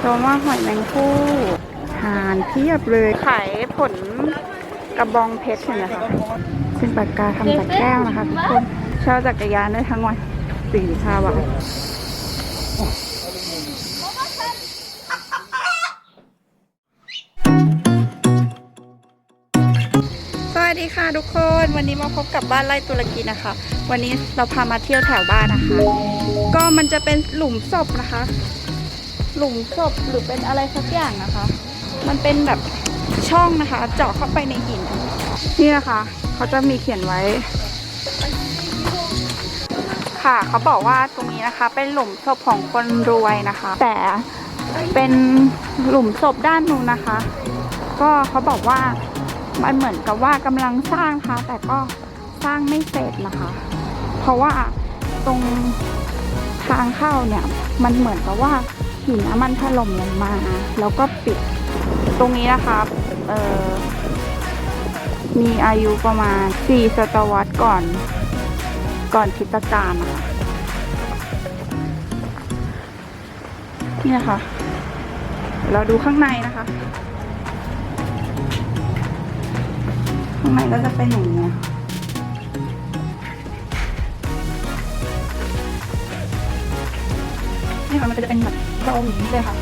โรมาหอยแมงผู้หานเพียบเลยขายผลกระบองเพชรเห็นไหมคะเป็นปากกาทำจากแก้วนะคะทุกคนเช่าจักรยานได้ทั้งวันสี่ห้าบาทสวัสดีค่ะทุกคนวันนี้มาพบกับบ้านไร่ตุรกีนะคะ วันนี้เราพามาเที่ยวแถวบ้านนะคะ ก็มันจะเป็นหลุมศพนะคะ หลุมศพหรือเป็นอะไรสักอย่างนะคะ มันเป็นแบบช่องนะคะ เจาะเข้าไปในหิน นี่นะคะเขาจะมีเขียนไว้ ค่ะเขาบอกว่าตรงนี้นะคะ เป็นหลุมศพของคนรวยนะคะ แต่เป็นหลุมศพด้านนู้นนะคะ ก็เขาบอกว่ามันเหมือนกับว่ากำลังสร้างค่ะแต่ก็สร้างไม่เสร็จนะคะ เพราะว่าตรงทางเข้าเนี่ย มันเหมือนกับว่า หินมันถล่มลงมา แล้วก็ปิดตรงนี้นะคะมีอายุประมาณ 4 ศตวรรษก่อน ก่อนคริตกาลนะคะนี่นะคะ เราดูข้างในนะคะ ข้างในก็จะเป็นอย่างนี้นี่ค่ะมันก็จะเป็นแบบ โพรงอย่างนี้เลยค่ะ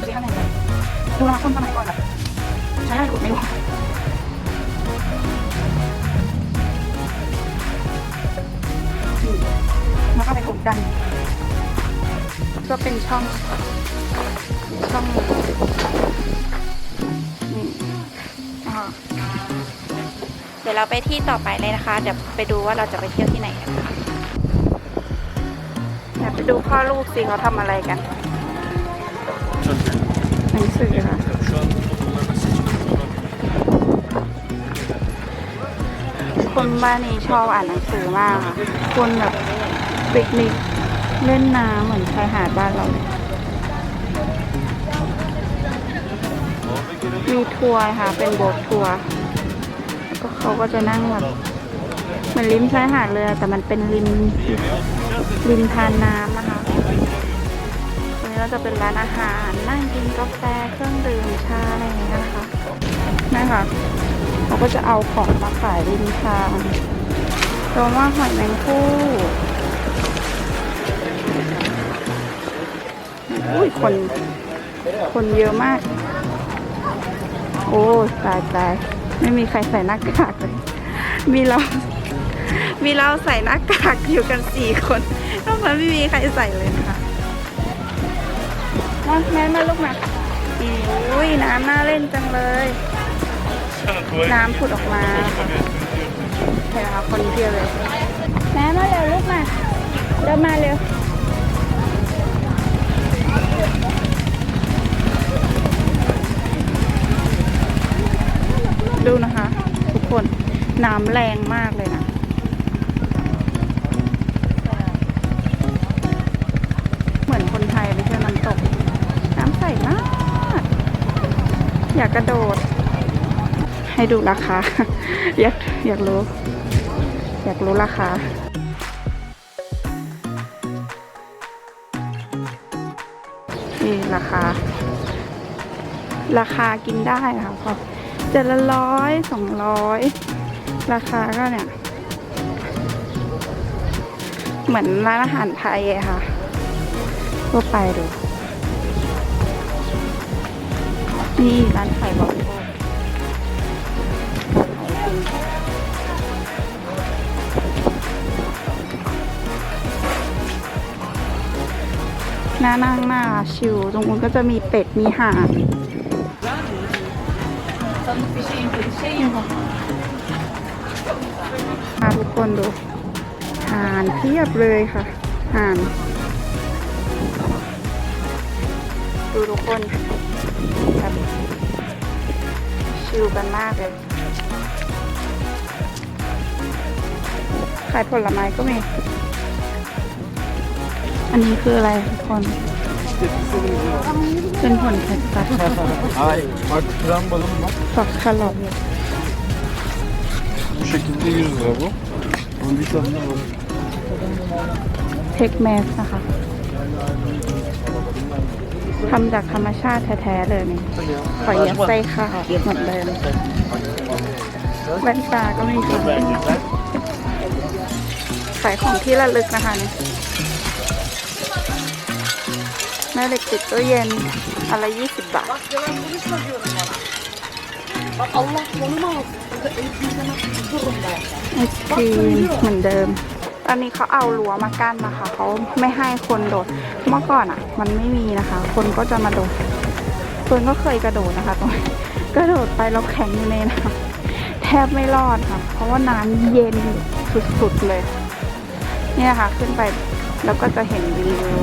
ดูข้างในเลยดูนะคนสมัยก่อนแบบใช้อะไรขุดไม่รู้แล้วก็ไปขุดกันก็เป็นช่องช่องนี่อ่าเดี๋ยวเราไปที่ต่อไปเลยนะคะ เดี๋ยวไปดูว่าเราจะไปเที่ยวที่ไหนกันค่ะ ดูพ่อลูกสิเขาทำอะไรกันหนังสือค่ะคนบ้านนี้ชอบอ่านหนังสือมากค่ะคนแบบปิกนิกเล่นน้ำเหมือนชายหาดบ้านเราเลยมีทัวร์ค่ะ เป็นโบ๊ททัวร์ก็เขาก็จะนั่งแบบเหมือนริมชายหาดเลยอแต่มันเป็นริม ริมทานน้ำนะคะตรงนี้เราจะเป็นร้านอาหาร นั่งกินกาแฟเครื่องดื่มชาอะไรอย่างเงี้ยนะคะนั่ค่ะเขาก็จะเอาของมาขายริมทางโรมาหอยแมงคู่อุ้ยคน คนเยอะมาก โอ้ตายตายไม่มีใครใส่หน้ากากเลย มีเรา มีเราใส่หน้ากากอยู่กันสี่คน นอกนั้นไม่มีใครใส่เลยนะคะมาแม่มาลูกมาอุ้ยน้ำน่าเล่นจังเลย น้ำผุดออกมาค่ะเห็นไหมคะคนเพียบเลย แม่มาเร็วลูกมาเดินมาเร็วดูนะคะ ทุกคนน้ำแรงมากเลยนะ ระโดด ให้ดูราคา อยากอยากรู้ อยากรู้ราคานี่ราคา ราคากินได้ค่ะพอจะละร้อยสองร้อยราคาก็เนี่ย เหมือนร้านอาหารไทยอะค่ะทั่วไปดู นี่ร้านไข่บอกโอ้น่านั่งมาชิว ตรงนู้นก็จะมีเป็ด มีห่านพาทุกคนดูห่านเพียบเลยค่ะห่าน ดูทุกคน แบบชิลกันมากเลย ขายผลไม้ก็มี อันนี้คืออะไรทุกคน เป็นผลแคคตัส Ay, bak kram balım var. ฝักแครอท Bu şekilde 100 lira bu. Onun bir tane var. เทคแมสนะคะ ทำจากธรรมชาติแท้ๆเลยนี่หอยยัดไส้ข้าวเหมือนเดิมแว่นตาก็มีขายขายของที่ระลึกนะคะนี่แม่เหล็กติดตู้เย็นอะไรยี่สิบบาทไอศครีมเหมือนเดิม อนนี้เขาเอารั้วมากั้นนะคะเขาไม่ให้คนโดด เมื่อก่อนอะ มันไม่มีนะคะ คนก็จะมาโดดคนก็เคยกระโดดนะคะตรงกระโดดไปแล้วแข็งอยู่ในน้ำแทบไม่รอดค่ะ เพราะว่าน้ำเย็นสุดๆเลย เนี่ยค่ะ ขึ้นไปแล้วก็จะเห็นวิว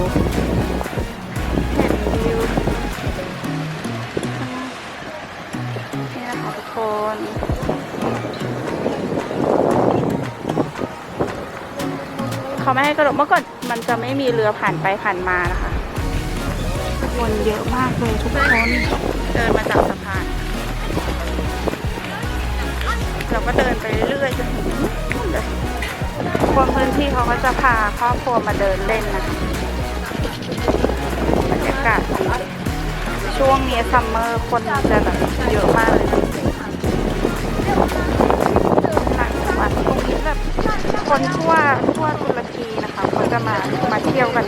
เขาไม่ให้กระโดดเมื่อก่อนมันจะไม่มีเรือผ่านไปผ่านมานะคะคนเยอะมากเลยทุกคนเดินมาจากสะพาน เราก็เดินไปเรื่อยๆจนถึงนู่นเลยคนพื้นที่เขาก็จะพาครอบครัวมาเดินเล่นนะบรรยากาศช่วงนี้ซัมเมอร์คนจะแบบเยอะมากเลยต่างจังหวัดตรงนี้แบบคนทั่วทั่วตุ จะมามาเที่ยวกัน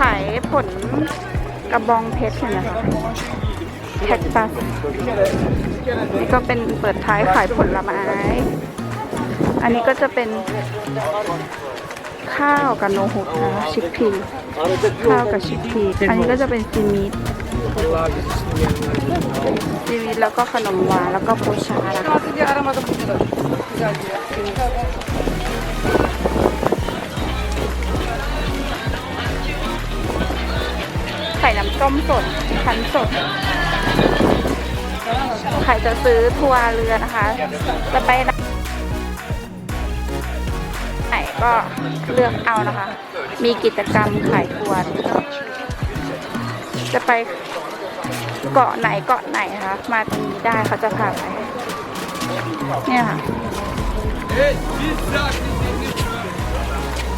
ขายผลกระบองเพชรเห็นไหมคะแคคตัสนี่ก็เป็นเปิดท้ายขายผลไม้ อันนี้ก็จะเป็นข้าวกับโนหุตนะชิคพีข้าวกับชิคพีอันนี้ก็จะเป็นซีมิด ซีวิตแล้วก็ขนมหวานแล้วก็โพชานะคะไข่น้ำส้มสดคั้นสดใครจะซื้อทัวร์เรือนะคะ จะไปไหนก็เลือกเอานะคะ มีกิจกรรมขายทัวร์จะไป เกาะไหนเกาะไหนคะมาตรงนี้ได้เขาจะพาไปเนี่ยค่ะ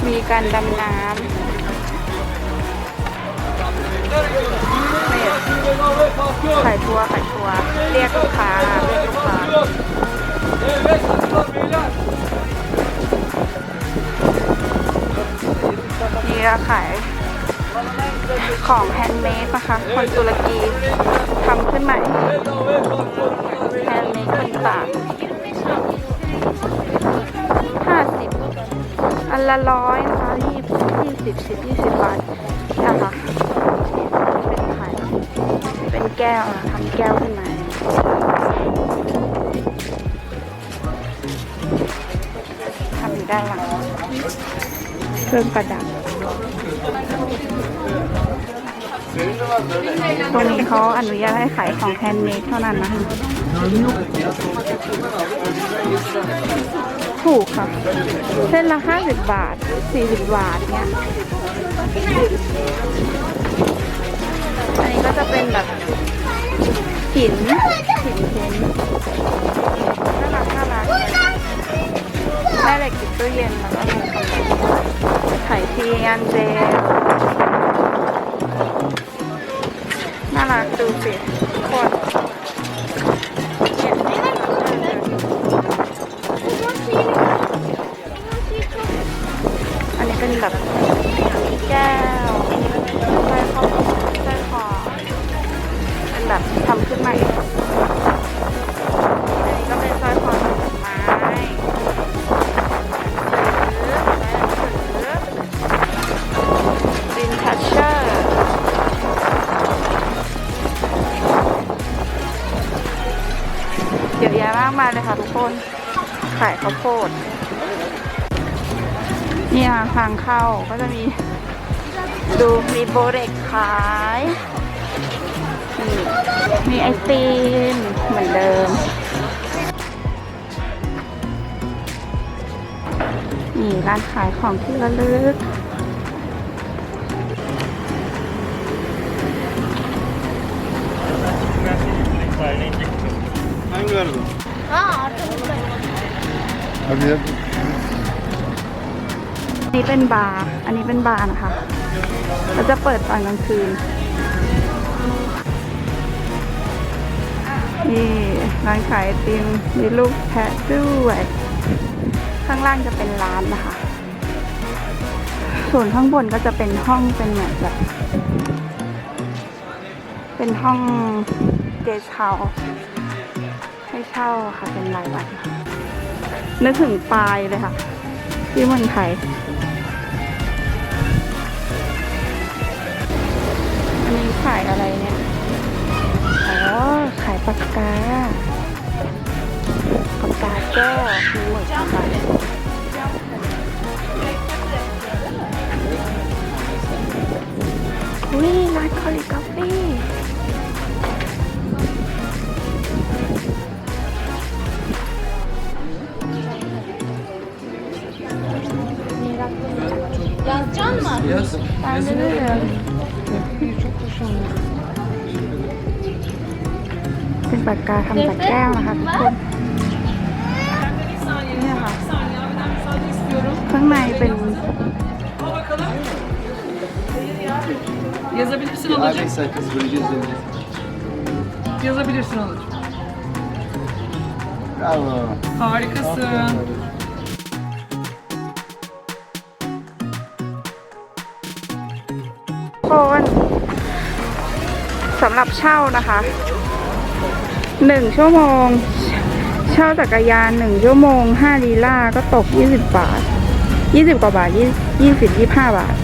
มีการดำน้ำขายทัวร์ขายทัวร์เรียกลูกค้าเรียกลูกค้านี่ก็ขาย ของแฮนด์เมดนะคะ คนตุรกีทำขึ้นใหม่แฮนด์เมดต่างๆห้าสิบอันละร้อยนะคะยี่ยี่สิบสิบยี่สิบบาทนะคะเป็นไข่เป็นแก้วนะทำแก้วขึ้นมาทำอยู่ด้านหลังเครื่องประดับ ตรงนี้เขาอนุญาตให้ขายของแฮนด์เมดเท่านั้นนะคะถูกค่ะ เส้นละห้าสิบบาทสี่สิบบาทเนี้ย อันนี้ก็จะเป็นแบบหินหินเพนน่ารักน่ารักแม่เหล็กติดตู้เย็นแล้วก็ไข่เทียนเจ รักดูสิคน โบเด็กขายนี่มีไอติมเหมือนเดิม นี่ร้านขายของที่ระลึกอันนี้เป็นบาร์ อันนี้เป็นบาร์นะคะ เราจะเปิดตอนกลางคืน นี่ร้านขายไอติมมีลูกแพะด้วย ข้างล่างจะเป็นร้านนะคะ ส่วนข้างบนก็จะเป็นห้องเป็นเหมือนแบบ เป็นห้องเกสเฮาให้เช่าค่ะเป็นรายวันนึกถึงปลายเลยค่ะ ที่เมืองไทย นนี้ขายอะไรเนี่ย อ๋อ ขายปากกา ปากกาแก้วมีหมดนะคะอุ้ยร้านคอลิกาแฟตามเรื่อยๆ เป็นปากกาทำจากแก้วนะคะทุกคนเนี่ยค่ะ ข้างในเป็น Yazabilirsin alacağım. Yazabilirsin alacağım. Bravo. Harikasın. สำหรับเช่านะคะหนึ่งชั่วโมง เช่าจักรยานหนึ่งชั่วโมงห้าลีลาก็ตกยี่สิบบาทยี่สิบกว่าบาทยี่ยี่สิบยี่ห้าบาท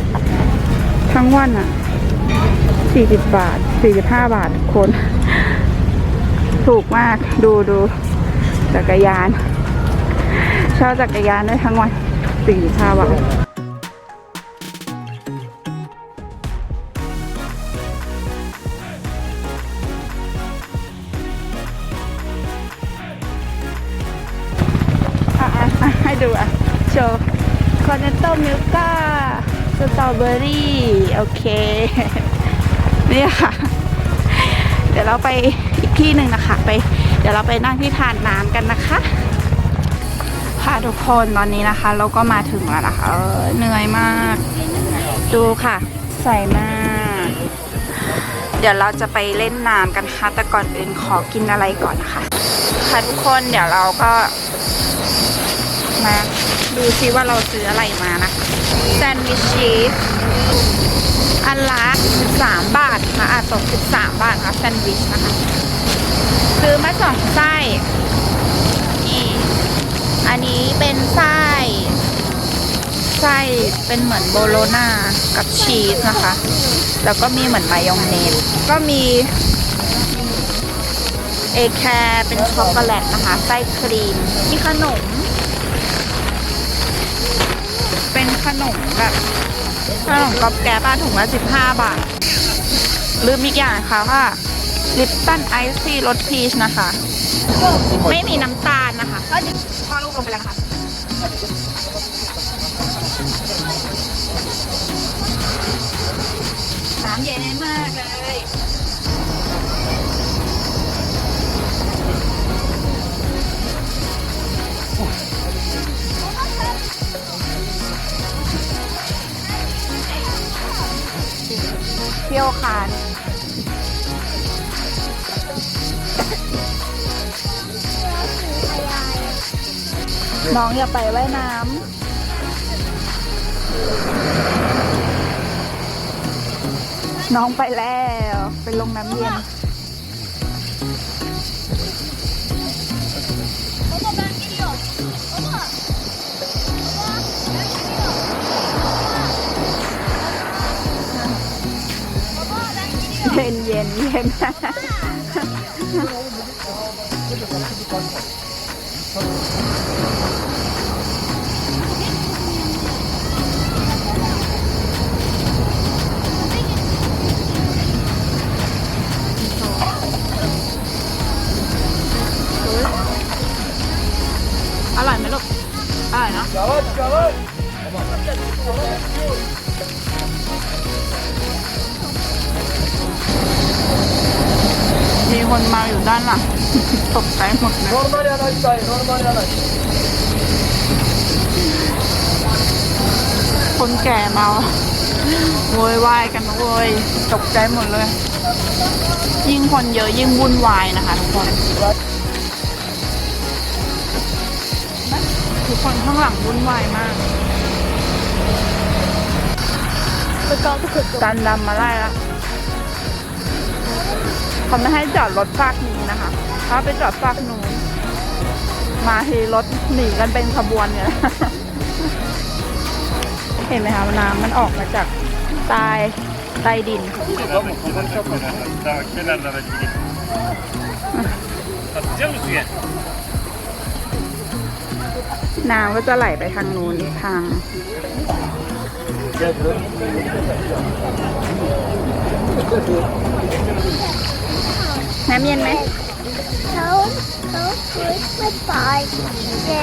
ทั้งวันอะสี่สิบบาทสี่สิบห้าบาทคน ถูกมากดูดูจักรยาน เช่าจักรยานได้ทั้งวันสี่สิบห้าบาท เบอรี่ โอเค นี่ค่ะ เดี๋ยวเราไปอีกที่หนึ่งนะคะ ไป เดี๋ยวเราไปนั่งที่ทานน้ำกันนะคะ ค่ะทุกคนตอนนี้นะคะ เราก็มาถึงแล้วนะคะเออเหนื่อยมาก ดูค่ะ ใส่มาก เดี๋ยวเราจะไปเล่นน้ำกันค่ะ แต่ก่อนอื่นขอกินอะไรก่อนนะคะค่ะทุกคนเดี๋ยวเราก็มาดูซิว่าเราซื้ออะไรมานะ แซนด์วิชชีสอันละ13 บาทค่ะอาตก13 บาทค่ะแซนด์วิชนะคะซื้อมาสองไส้นี่อันนี้เป็นไส้ไส้เป็นเหมือนโบโลนากับชีสนะคะ แล้วก็มีเหมือนมายองเนสก็มีเอแคร์เป็นช็อกโกแลตนะคะ ไส้ครีมมีขนม นขนมแบบขนมกอบแกบ้าถุงละ15บาท ลืมอีกอย่างค่ะว่าลิปตันไอซี่รสพีชนะคะ ไม่มีน้ำตาลนะคะก็พอลูกลงไปแล้วค่ะน้ำเย็นมากเลย เที่ยวคานน้องอย่าไปว่ายน้ำ น้องไปแล้ว ไปลงน้ำเย็น ย็นเย็นเย็น ตกใจหมดเลย Normal yanaştayım, normal yanaş. คนแก่มาโวยวายกันโวยตกใจหมดเลย ยิ่งคนเยอะยิ่งวุ่นวายนะคะทุกคนทุกคนข้างหลังวุ่นวายมากจันดำมาไล่ละเขาไม่ให้จอดรถฝากนี้นะคะ ถ้าไปจอดฝากนูนมาทีรถหนีกันเป็นขบวนเนี่ย เห็นไหมคะน้ำมันออกมาจากใต้ใต้ดิน น้ำก็จะไหลไปทางนู้นทางน้ำเย็นไหม เขาเขาคือไม่ตายเย็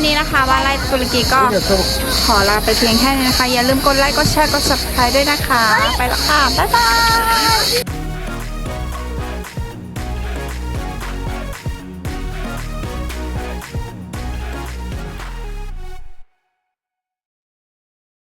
วันนี้นะคะว่าไล่ตุรกีก็ขอลาไปเพียงแค่นี้นะคะ อย่าลืมกดไลค์กดแชร์กด subscribe ด้วยนะคะ ไปแล้วค่ะ บ๊ายบาย